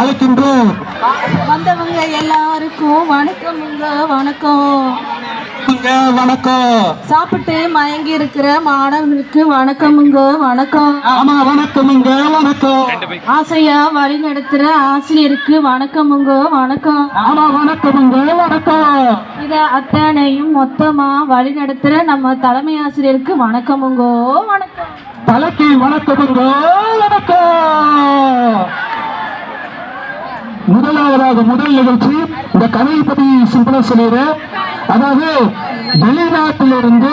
அழைக்கின்றோம். வந்தவங்க எல்லாருக்கும் வணக்கமுங்க வணக்கம். வணக்கம். சாப்பிட்டு மயங்கி இருக்கிற மாணவர்களுக்கு வணக்கமுங்க வணக்கம். ஆமா வணக்கமுங்க வணக்கம். ஆசையா வழி நடத்துற ஆசிரியருக்கு வணக்கமுங்க வணக்கம். ஆமா வணக்கமுங்க வணக்கம். இத அத்தனையும் மொத்தமா வழி நடத்துற நம்ம தலைமை ஆசிரியருக்கு வணக்கமுங்க வணக்கம். தலைக்கு வணக்கமுங்க வணக்கம். முதலாவதாக முதல் நிகழ்ச்சி இந்த கதையை பத்தி சிம்பிளா சொல்லிடுறேன். அதாவது வெளிநாட்டிலிருந்து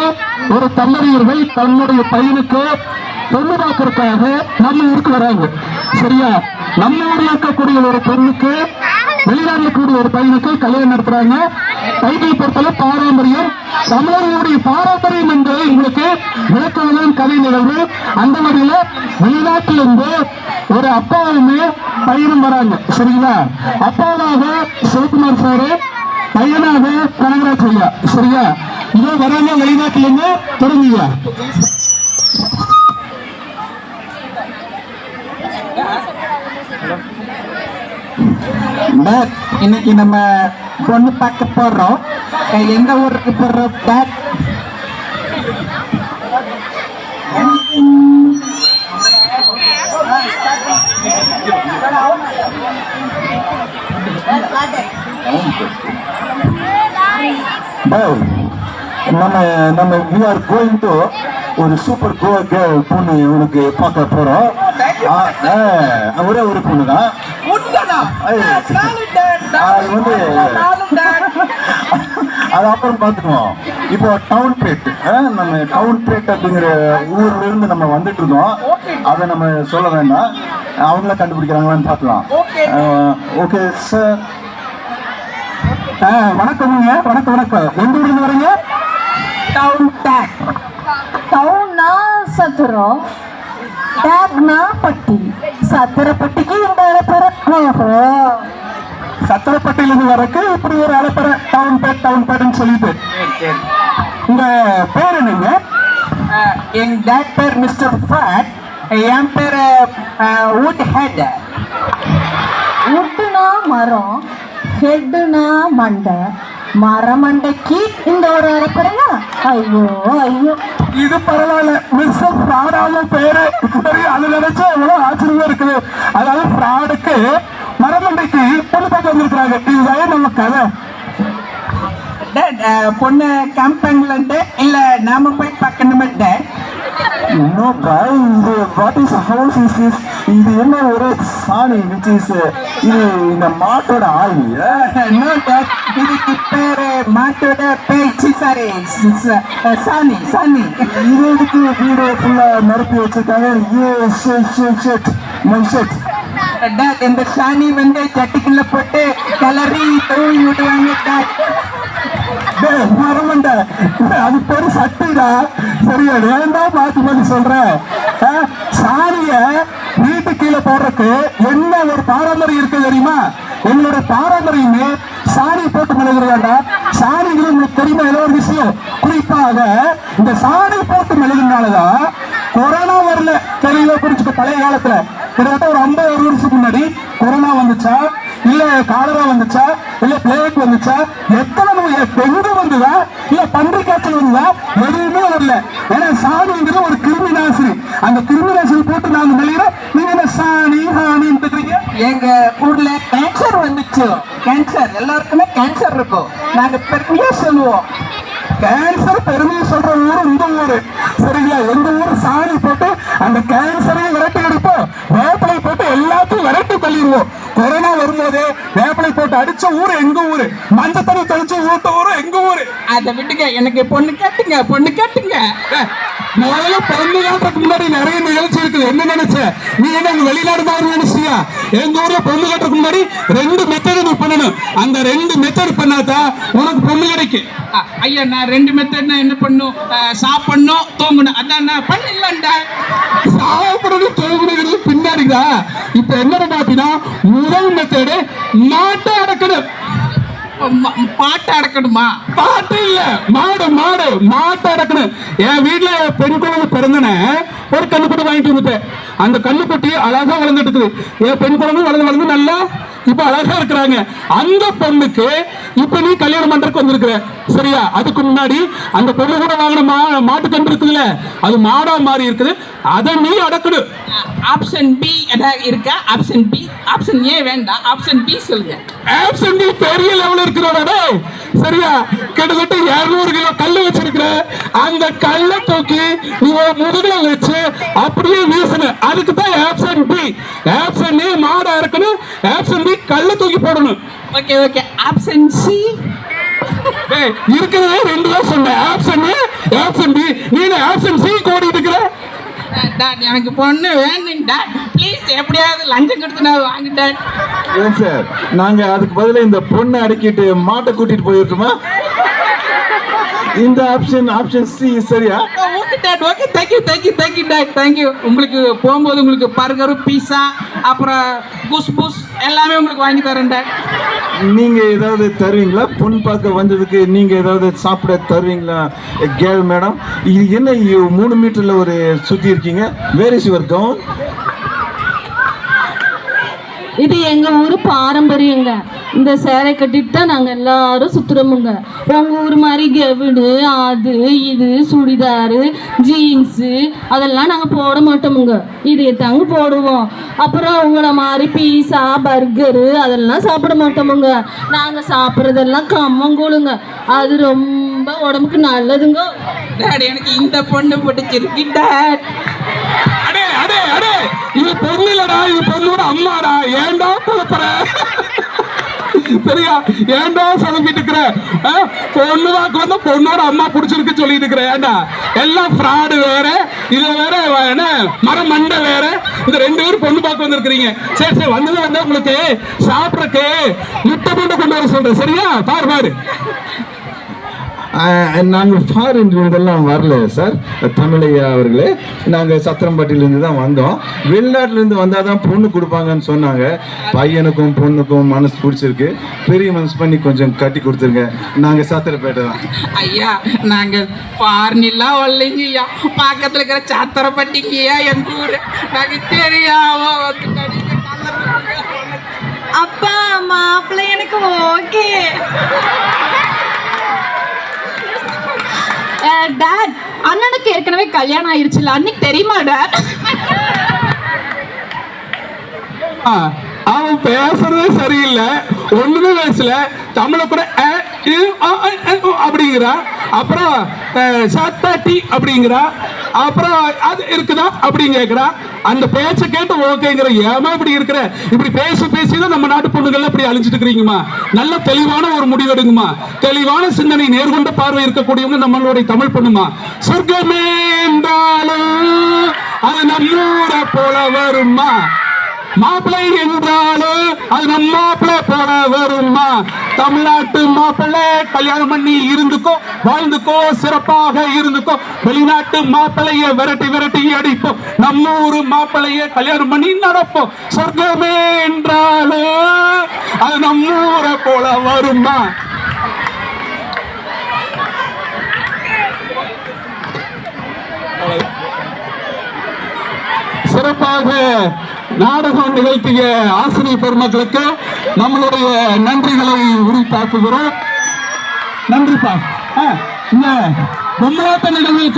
ஒரு தன்னறியர்கள் தன்னுடைய பையனுக்கு பொண்ணு பார்க்கறதுக்காக நம்ம ஊருக்கு வராங்க. சரியா? நம்ம ஊர்ல இருக்கக்கூடிய ஒரு பெண்ணுக்கு வெளிநாட்டில் இருக்கக்கூடிய ஒரு பையனுக்கு கல்யாணம் நடத்துறாங்க. பைபிள் பொறுத்தவரை பாரம்பரியம். தமிழர்களுடைய பாரம்பரியம் என்பதை உங்களுக்கு விளக்கம் கதை நிகழ்வு. அந்த வகையில வெளிநாட்டிலிருந்து ஒரு அப்பாவுமே பையனும் வராங்க. சரிங்களா? அப்பாவாக சிவகுமார் சாரு பையனாக கனகராஜ் ஐயா. சரியா? இதோ வராங்க வெளிநாட்டிலிருந்து தொடங்குங்க. இன்னைக்கு நம்ம பொண்ணு பார்க்க அஹ் எந்த ஊருக்கு போறோம்? பேக் நம்ம நம்ம வி ஆர் கோயிங் டு ஒரு சூப்பர் கோ கேர்ள் பொண்ணு உனக்கு பார்க்க ஆ, ஒரே ஒரு பொண்ணு தான் அது அப்புறம் பார்த்துக்குவோம். இப்போ டவுன் பிளேட் நம்ம டவுன் பிளேட் அப்படிங்கிற ஊர்ல இருந்து நம்ம வந்துட்டு இருக்கோம். அதை நம்ம சொல்ல வேண்டாம். அவங்கள கண்டுபிடிக்கிறாங்களான்னு பார்க்கலாம். ஓகே சார் வணக்கமுங்க வணக்கம் வணக்கம் எந்த ஊர்ல இருந்து வரீங்க? டவுன் டேக் டவுன்னா சத்துரம் டேக்னா பட்டி சத்திரப்பட்டிக்கு இந்த இடப்பெற ஓஹோ சத்திரப்பட்டியிலிருந்து வரக்கு இப்படி ஒரு அழைப்பற டவுன் பேட் டவுன் பேட்னு சொல்லிட்டு. உங்க பேர் என்னங்க? என் டேட் பேர் மிஸ்டர் ஃபேட் என் பேர் வுட் ஹெட் உட்டுனா மரம் ஹெட்டுனா மண்டை. மரமண்டைக்கு இந்த ஒரு அரைப்பறையா ஐயோ ஐயோ. இது பரவாயில்ல. மிஸ் ஃப்ராடான பேரு. அது நினைச்சா எவ்வளவு ஆச்சரியமா இருக்குது. அதாவது ஃப்ராடுக்கு மரமண்டைக்கு பொண்ணு பார்க்க வந்திருக்கிறாங்க. இதுதான் நம்ம கதை. பொண்ணு காம்பேங்லேருந்து இல்லை நாம போய் பார்க்கணுமே டேட் இன்னும் இது what is house is this இது என்ன ஒரு சாணி விச் இஸ் இது இந்த மாட்டோட ஆவி நோ டேட் இதுக்கு பேரு மாட்டோட பேச்சு சாரி சாணி இது எதுக்கு வீடு ஃபுல்லா நிரப்பி வச்சிருக்காங்க. இந்த சாணி வந்து சட்டிக்குள்ள போட்டு கலரி தூவி விடுவாங்க மரமண்டா அது பேரு சட்டிடா. சரியா ஏன்டா மாத்தி மாத்தி சொல்றேன். சாணிய வீட்டு கீழே போடுறதுக்கு என்ன ஒரு பாரம்பரியம் இருக்கு தெரியுமா? எங்களோட பாரம்பரியமே சாணி போட்டு மெழுகுறதாண்டா. சாணிகள் உங்களுக்கு தெரியுமா? ஏதோ ஒரு விஷயம். குறிப்பாக இந்த சாணி போட்டு மெழுகுனாலதான் கொரோனா வரல. தெளிவா புரிஞ்சுக்க பழைய காலத்துல. கிட்டத்தட்ட ஒரு ஐம்பது ஒரு வருஷத்துக்கு முன்னாடி கொரோனா வந்துச்சா? இல்ல காலரா வந்துச்சா? இல்ல பிளேக் வந்துச்சா? எத்தனை நோய் டெங்கு வந்ததா? இல்ல பன்றி காய்ச்சல் வந்ததா? எதுவுமே வரல. ஏன்னா சாணிங்கிறது ஒரு கிருமி நாசினி. அந்த கிருமி நாசினி போட்டு நாங்க மெழுகிறோம். நீங்க என்ன சாணி ஹானின்னு இருக்கிறீங்க எங்க ஊர்ல கேன்சர் வந்துச்சு. கேன்சர் எல்லாருக்குமே கேன்சர் இருக்கும். நாங்க பெருமையா சொல்லுவோம். கேன்சர் பெருமையை சொல்ற ஊர் இந்த ஊரு. சரிங்களா? எந்த ஊர்? சாணி போட்டு அந்த கேன்சரையும் விரட்டி எடுப்போம் வேப்பிலை போட்டு எல்லாத்தையும் விரட்டி தள்ளிடுவோம். கொரோனா வரும்போது வேப்பிலை போட்டு அடிச்ச ஊர் எங்க ஊரு? மஞ்சள் தண்ணி தெளிச்சு ஊட்ட ஊரு எங்க ஊரு? அதை விட்டுங்க எனக்கு பொண்ணு கேட்டுங்க பொண்ணு கேட்டுங்க. முதல்ல பொண்ணு காட்டுறதுக்கு முன்னாடி நிறைய நிகழ்ச்சி இருக்குது. என்ன நினைச்ச? நீ என்ன வெளிநாடு மாதிரி நினைச்சியா? எங்க ஊர்ல பொண்ணு காட்டுறதுக்கு முன்னாடி ரெண்டு மெத்தட் நீ பண்ணணும். அந்த ரெண்டு மெத்தட் பண்ணாதான் உனக்கு பொண்ணு கிடைக்கும். ஐயா நான் ரெண்டு மெத்தட் என்ன பண்ணும்? சாப்பிடணும் தூங்கணும். அதான் பண்ணலண்டா. சாப்பிடுறது தூங்குறது பின்னாடிதா இப்ப என்ன பாத்தீங்கன்னா முதல் மெத்தடு மாட்டை அடக்கணும். பாட்டு அடக்கணுமா? பாட்டு இல்ல. மாடு மாடு. மாட்டை அடக்கணும். என் வீட்டுல பெண் குழந்தை பிறந்தன ஒரு கண்ணுக்குட்டி வாங்கிட்டு வந்துட்டேன் அந்த கண்ணுக்குட்டி அழகா வளர்ந்துட்டு இருக்குது என் பெண் குழந்தை வளர்ந்து வளர்ந்து நல்லா இப்ப அழகா இருக்கிறாங்க. அந்த பொண்ணுக்கு இப்ப நீ கல்யாணம் பண்றதுக்கு வந்திருக்கிற. சரியா? அதுக்கு முன்னாடி அந்த பொண்ணு கூட வாங்கின மா மாட்டு கன்று இருக்குதுல்ல அது மாடா மாறி இருக்குது. அதை நீ அடக்கணும் ஆப்ஷன் பி ஏதாவது இருக்கா? ஆப்ஷன் பி ஆப்ஷன் ஏ வேண்டாம். ஆப்ஷன் பி சொல்லுங்க. ஆப்சன்ட் பெரிய லெவல் இருக்கிறோட சரியா? கிட்டத்தட்ட 200 கிலோ கல்லு வச்சிருக்கிற அந்த கல்லை தூக்கி நீ ஒரு முதுகுல வச்சு அப்படியே வீசணும் அதுக்கு தான் ஆப்ஷன் பி ஆப்ஷன் ஏ மாடா இருக்கணும். ஆப்ஷன் பி கல்லை தூக்கி போடணும். ஓகே ஓகே ஆப்ஷன் சி ஏய், இருக்கிறதே ரெண்டு தான் சொன்னேன். Option option B. நீ ஆப்ஷன் சி கோடி இருக்கிற டாட் எனக்கு பொண்ணு வேணும் டாட் ப்ளீஸ் எப்படியாவது லஞ்சம் கொடுத்து நான் வாங்கிட்டேன். ஏன் சார் நாங்க அதுக்கு பதிலா இந்த பொண்ணை அடக்கிட்டு மாட்டை கூட்டிட்டு போயிருக்கோமா? இந்த ஆப்ஷன் ஆப்ஷன் சி சரியா? Dad okay thank you thank you thank you dad thank you உங்களுக்கு போகும்போது உங்களுக்கு பர்கர் பீஸா அப்புறம் குஸ் புஸ் எல்லாமே உங்களுக்கு வாங்கி தரேன் டேட் நீங்கள் ஏதாவது தருவீங்களா? பொன் பார்க்க வந்ததுக்கு நீங்கள் ஏதாவது சாப்பிட தருவீங்களா? கேள் மேடம் இது என்ன மூணு மீட்டரில் ஒரு சுற்றி இருக்கீங்க. வேர் இஸ் யுவர் கவுன் இது எங்க ஊர் பாரம்பரியங்க. இந்த சேலை கட்டிட்டு தான் நாங்கள் எல்லாரும் சுத்துறோமுங்க. உங்க ஊர் மாதிரி கெவிடு அது இது சுடிதாரு ஜீன்ஸு அதெல்லாம் நாங்கள் போட மாட்டோமுங்க. இதை தாங்க போடுவோம். அப்புறம் உங்களை மாதிரி பீஸா பர்கரு அதெல்லாம் சாப்பிட மாட்டோமுங்க. நாங்கள் சாப்பிட்றதெல்லாம் கம்மங்கூழுங்க. அது ரொம்ப உடம்புக்கு நல்லதுங்க. எனக்கு இந்த பொண்ணு பிடிச்சிருக்கிட்ட பொண்ணு இது பொண்ணோட அம்மாடா ஏன்டா குழப்பற? சரியா? ஏன்டா சொல்லிட்டு இருக்கிற? ஆ? பொண்ணுதான் வந்து பொண்ணோட அம்மா பிடிச்சிருக்கு சொல்லிட்டு இருக்கிற ஏன்டா? எல்லாம் ஃப்ராடு வேற இது வேற என்ன? மரம் மண்டை வேற. இந்த ரெண்டு பேரும் பொண்ணு பார்க்க வந்திருக்கிறீங்க. சரி சரி வந்தது வந்து உங்களுக்கு சாப்பிட்றக்கு முட்டை முட்டை கொண்டு வர சொல்றேன். சரியா? பாரு பாரு. நாங்கள் ஃபாரின் இதெல்லாம் வரல சார் தமிழையா அவர்களே நாங்கள் சத்திரம்பட்டியிலேருந்து தான் வந்தோம். வெளிநாட்டிலேருந்து வந்தால் தான் பொண்ணு கொடுப்பாங்கன்னு சொன்னாங்க. பையனுக்கும் பொண்ணுக்கும் மனசு பிடிச்சிருக்கு. பெரிய மனசு பண்ணி கொஞ்சம் கட்டி கொடுத்துருங்க. நாங்கள் சத்திரப்பேட்டை தான். ஐயா நாங்க பார்னிலாம் வரலைங்கய்யா பக்கத்துல இருக்கிற சாத்திரப்பட்டிங்கய்யா எங்க ஊரு. நாங்க தெரியாம வந்துட்டோம். அப்பா மாப்பிள்ளை எனக்கு ஓகே டேட் அண்ணனுக்கு ஏற்கனவே கல்யாணம் ஆயிருச்சுல அன்னைக்கு தெரியுமா டேட் அவன் பேசுறதே சரியில்லை. ஒண்ணுமே பேசல. தமிழ கூட அ, அப்படிங்கிறா. அப்புறம் அஹ், சாத்தாட்டி அப்படிங்கிறா. அப்புறம் அது இருக்குதா? அப்படின்னு கேட்கிறா அந்த பேச்சை கேட்டு ஓகேங்கிற ஏமா இப்படி இருக்கிற? இப்படி பேசி பேசி தான் நம்ம நாட்டு பொண்ணுகள் இப்படி அழிஞ்சிட்டு இருக்கிறீங்கம்மா. நல்ல தெளிவான ஒரு முடிவு எடுங்கம்மா. தெளிவான சிந்தனை நேர்கொண்ட பார்வை இருக்கக்கூடியவங்க நம்மளுடைய தமிழ் பொண்ணுமா சொர்க்கமே என்றாலும் அது நம்மூரை போல வருமா மாப்பிள்ளை என்றாலும் அது நம்ம மாப்பிள்ளை போல வருமா தமிழ்நாட்டு மாப்பிள்ளை கல்யாணம் பண்ணி இருந்துக்கோ வாழ்ந்துக்கோ சிறப்பாக இருந்துக்கோ. வெளிநாட்டு மாப்பிள்ளைய விரட்டி விரட்டி அடிப்போம். நம்ம ஊரு மாப்பிள்ளைய கல்யாணம் பண்ணி நடப்போம். சொர்க்கமே என்றாலே அது நம்ம ஊரை போல வருமா சிறப்பாக நாடகம் நிகழ்த்திய ஆசிரியர் பெருமக்களுக்கு நம்மளுடைய நன்றிகளை உரித்தாக்குகிறோம். நன்றிப்பா. இந்த பொம்மலாட்ட நிகழ்வு